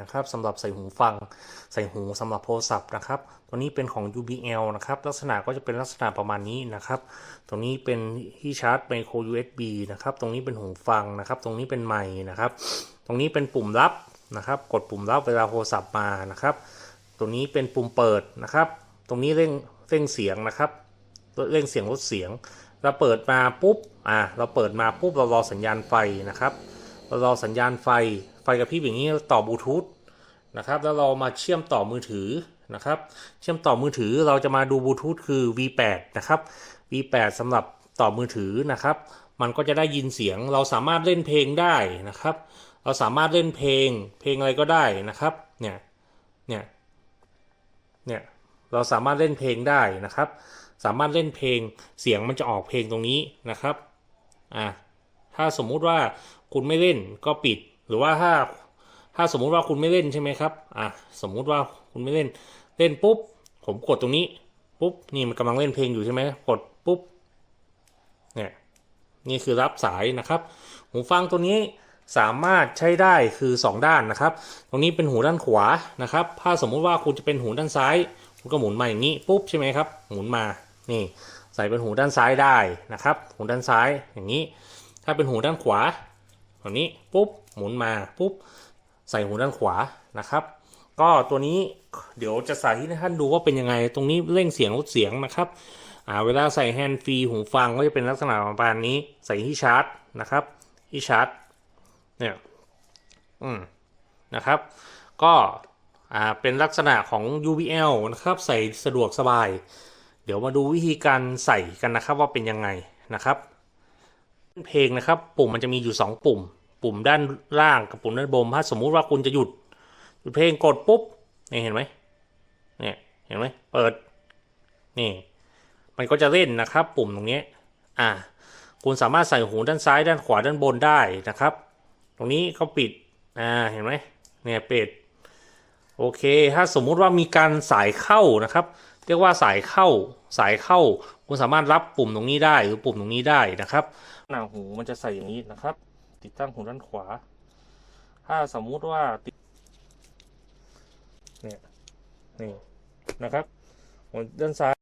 นะครับสำหรับใส่หูฟังใส่หูสำหรับโทรศัพท์นะครับตัวนี้เป็นของ UBL นะครับลักษณะก็จะเป็นลักษณะประมาณนี้นะครับตรงนี้เป็นที่ชาร์จไมโคร USB นะครับตรงนี้เป็นหูฟังนะครับตรงนี้เป็นไมค์นะครับตรงนี้เป็นปุ่มรับนะครับกดปุ่มรับเวลาโทรศัพท์มานะครับตรงนี้เป็นปุ่มเปิดนะครับ ตรงนี้เร่งเร่งเสียงนะครับเร่งเสียงลดเสียง เราเปิดมาปุ๊บอ่าเราเปิดมาปุ๊บเรารอสัญญาณไฟนะครับ เรารอสัญญาณไฟ ไฟกระพริบอย่างนี้ต่อบลูทูธนะครับ แล้วเรามาเชื่อมต่อมือถือนะครับ เชื่อมต่อมือถือเราจะมาดูบลูทูธคือ V8 นะครับ V8 สำหรับต่อมือถือนะครับ มันก็จะได้ยินเสียง เราสามารถเล่นเพลงได้นะครับ เราสามารถเล่นเพลง เพลงอะไรก็ได้นะครับ เนี่ย เนี่ย เนี่ย เราสามารถเล่นเพลงได้นะครับ สามารถเล่นเพลง เสียงมันจะออกเพลงตรงนี้นะครับ อ่าถ้าสมมุติว่า คุณไม่เล่นก็ปิด หรือว่าถ้าถ้าสมมุติว่าคุณไม่เล่นใช่ไหมครับ อะสมมุติว่าคุณไม่เล่น เล่นปุ๊บ ผมกดตรงนี้ ปุ๊บ นี่มันกำลังเล่นเพลงอยู่ใช่ไหมกดปุ๊บ เนี่ย นี่คือรับสายนะครับ หูฟังตัวนี้สามารถใช้ได้คือ 2 ด้านนะครับ ตรงนี้เป็นหูด้านขวานะครับ ถ้าสมมุติว่าคุณจะเป็นหูด้านซ้าย คุณก็หมุนมาอย่างนี้ปุ๊บใช่ไหมครับ หมุนมา นี่ ใส่เป็นหูด้านซ้ายได้นะครับ หูด้านซ้ายอย่างนี้ ถ้าเป็นหูด้านขวา แบบนี้ปุ๊บหมุนมาปุ๊บใส่หูด้านขวานะครับ ก็ตัวนี้เดี๋ยวจะสาธิตให้ท่านดูว่าเป็นยังไง ตรงนี้เร่งเสียงลดเสียงนะครับเวลาใส่แฮนด์ฟรีหูฟังก็จะเป็นลักษณะประมาณนี้ใส่ที่ชาร์จนะครับที่ชาร์จเนี่ยอืมนะครับ ก็อ่าเป็นลักษณะของ UBL นะครับ ใส่สะดวกสบาย เดี๋ยวมาดูวิธีการใส่กันนะครับว่าเป็นยังไงนะครับ เพลงนะครับ ปุ่มมันจะมีอยู่ 2 ปุ่ม ปุ่มด้านล่างกับปุ่มด้านบนถ้าสมมุติว่าคุณจะหยุดหยุดเพลงกดปุ๊บนี่เห็นไหมเนี่ยเห็นไหมเปิดนี่มันก็จะเล่นนะครับ ปุ่มตรงนี้อ่าคุณสามารถใส่หูด้านซ้ายด้านขวาด้านบนได้นะครับ ตรงนี้ก็ปิดอ่าเห็นไหมเนี่ยปิด โอเค ถ้าสมมุติว่ามีการสายเข้านะครับ เรียกว่าสายเข้า สายเข้า คุณสามารถรับปุ่มตรงนี้ได้หรือปุ่มตรงนี้ได้นะครับ หน้าหูมันจะใส่อย่างนี้นะครับ ติดตั้งหูด้านขวา ถ้าสมมุติว่าติดเนี่ยนี่นะครับหูด้านซ้าย